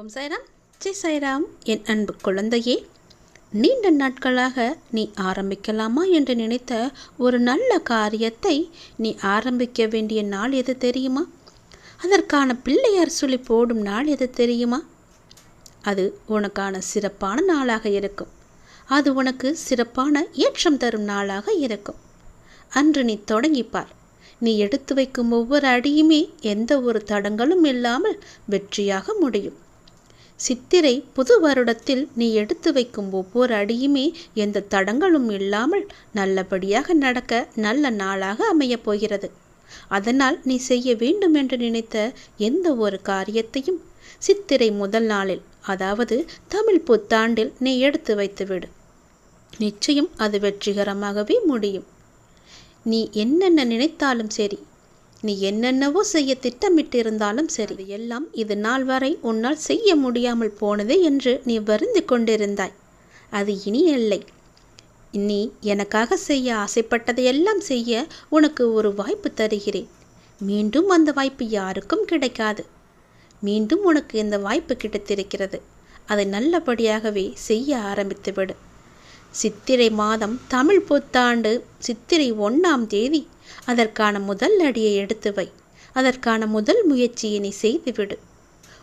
ஓம் சாய்ராம். ஜெய் சாய்ராம். என் அன்பு குழந்தையே நீண்ட நாட்களாக நீ ஆரம்பிக்கலாமா என்று நினைத்த ஒரு நல்ல காரியத்தை நீ ஆரம்பிக்க வேண்டிய நாள் எது தெரியுமா? அதற்கான பிள்ளையார் சொல்லி போடும் நாள் எது தெரியுமா? அது உனக்கான சிறப்பான நாளாக இருக்கும். அது உனக்கு சிறப்பான ஏற்றம் தரும் நாளாக இருக்கும். அன்று நீ தொடங்கிப்பார். நீ எடுத்து வைக்கும் ஒவ்வொரு அடியுமே எந்த ஒரு தடங்களும் இல்லாமல் வெற்றியாக முடியும். சித்திரை புது வருடத்தில் நீ எடுத்து வைக்கும் ஒவ்வொரு அடியுமே எந்த தடங்களும் இல்லாமல் நல்லபடியாக நடக்க நல்ல நாளாக அமையப் போகிறது. அதனால் நீ செய்ய வேண்டும் என்று நினைத்த எந்த ஒரு காரியத்தையும் சித்திரை முதல் நாளில் அதாவது தமிழ் புத்தாண்டில் நீ எடுத்து வைத்துவிடு. நிச்சயம் அது வெற்றிகரமாகவே முடியும். நீ என்னென்ன நினைத்தாலும் சரி நீ என்னென்னவோ செய்ய திட்டமிட்டிருந்தாலும் சரி எல்லாம் இது நாள் வரை உன்னால் செய்ய முடியாமல் போனது என்று நீ வருந்து கொண்டிருந்தாய். அது இனி இல்லை. நீ எனக்காக செய்ய ஆசைப்பட்டதையெல்லாம் செய்ய உனக்கு ஒரு வாய்ப்பு தருகிறேன். மீண்டும் அந்த வாய்ப்பு யாருக்கும் கிடைக்காது. மீண்டும் உனக்கு இந்த வாய்ப்பு கிடைத்திருக்கிறது. அதை நல்லபடியாகவே செய்ய ஆரம்பித்துவிடு. சித்திரை மாதம் தமிழ் புத்தாண்டு சித்திரை ஒன்றாம் தேதி. அதற்கான முதல் அடியை எடுத்து வை. அதற்கான முதல் முயற்சியை நீ செய்துவிடு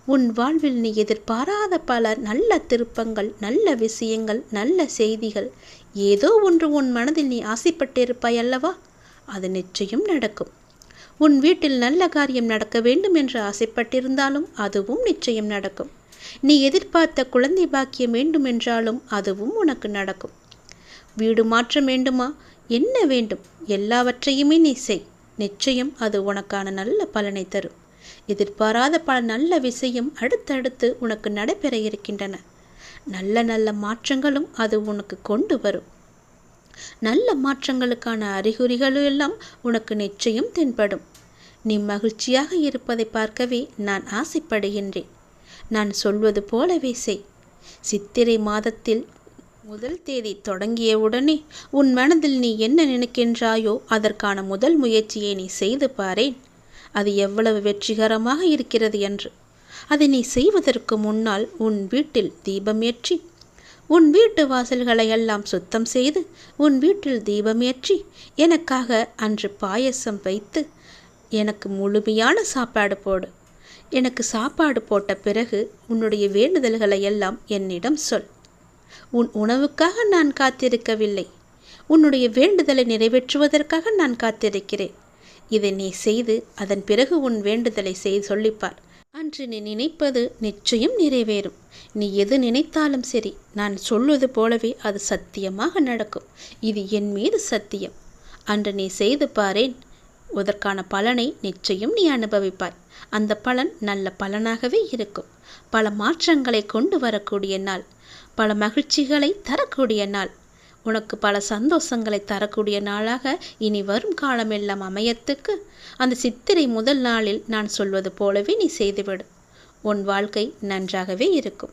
உன் வாழ்வில் நீ எதிர்பாராத பல நல்ல திருப்பங்கள் நல்ல விஷயங்கள் நல்ல செய்திகள். ஏதோ ஒன்று உன் மனதில் நீ ஆசைப்பட்டிருப்பாய் அல்லவா? அது நிச்சயம் நடக்கும். உன் வீட்டில் நல்ல காரியம் நடக்க வேண்டும் என்று ஆசைப்பட்டிருந்தாலும் அதுவும் நிச்சயம் நடக்கும். நீ எதிர்பார்த்த குழந்தை பாக்கியம் வேண்டுமென்றாலும் அதுவும் உனக்கு நடக்கும். வீடு மாற்றம் வேண்டுமா? என்ன வேண்டும்? எல்லாவற்றையுமே நீ செய். நிச்சயம் அது உனக்கான நல்ல பலனை தரும். எதிர்பாராத பல நல்ல விஷயம் அடுத்தடுத்து உனக்கு நடைபெற இருக்கின்றன. நல்ல நல்ல மாற்றங்களும் அது உனக்கு கொண்டு வரும். நல்ல மாற்றங்களுக்கான அறிகுறிகளும் எல்லாம் உனக்கு நிச்சயம் தென்படும். நீ மகிழ்ச்சியாக இருப்பதை பார்க்கவே நான் ஆசைப்படுகின்றேன். நான் சொல்வது போலவே செய். சித்திரை மாதத்தில் முதல் தேதி தொடங்கியவுடனே உன் மனதில் நீ என்ன நினைக்கின்றாயோ அதற்கான முதல் முயற்சியை நீ செய்து பாரேன். அது எவ்வளவு வெற்றிகரமாக இருக்கிறது என்று. அதை நீ செய்வதற்கு முன்னால் உன் வீட்டில் தீபமேற்றி உன் வீட்டு வாசல்களை எல்லாம் சுத்தம் செய்து உன் வீட்டில் தீபமேற்றி எனக்காக அன்று பாயசம் வைத்து எனக்கு முழுமையான சாப்பாடு போடு. எனக்கு சாப்பாடு போட்ட பிறகு உன்னுடைய வேண்டுதல்களை எல்லாம் என்னிடம் சொல். உன் உணவுக்காக நான் காத்திருக்கவில்லை. உன்னுடைய வேண்டுதலை நிறைவேற்றுவதற்காக நான் காத்திருக்கிறேன். இதை நீ செய்து அதன் பிறகு உன் வேண்டுதலை செய்து சொல்லிப்பார். அன்று நீ நினைப்பது நிச்சயம் நிறைவேறும். நீ எது நினைத்தாலும் சரி நான் சொல்வது போலவே அது சத்தியமாக நடக்கும். இது என் மீது சத்தியம். அன்று நீ செய்து பாரேன் அதற்கான பலனை நிச்சயம் நீ அனுபவிப்பாய். அந்த பலன் நல்ல பலனாகவே இருக்கும். பல மாற்றங்களை கொண்டு வரக்கூடிய நாள். பல மகிழ்ச்சிகளை தரக்கூடிய நாள். உனக்கு பல சந்தோஷங்களை தரக்கூடிய நாளாக இனி வரும் காலமெல்லாம் அமையத்துக்கு அந்த சித்திரை முதல் நாளில் நான் சொல்வது போலவே நீ செய்துவிடு. உன் வாழ்க்கை நன்றாகவே இருக்கும்.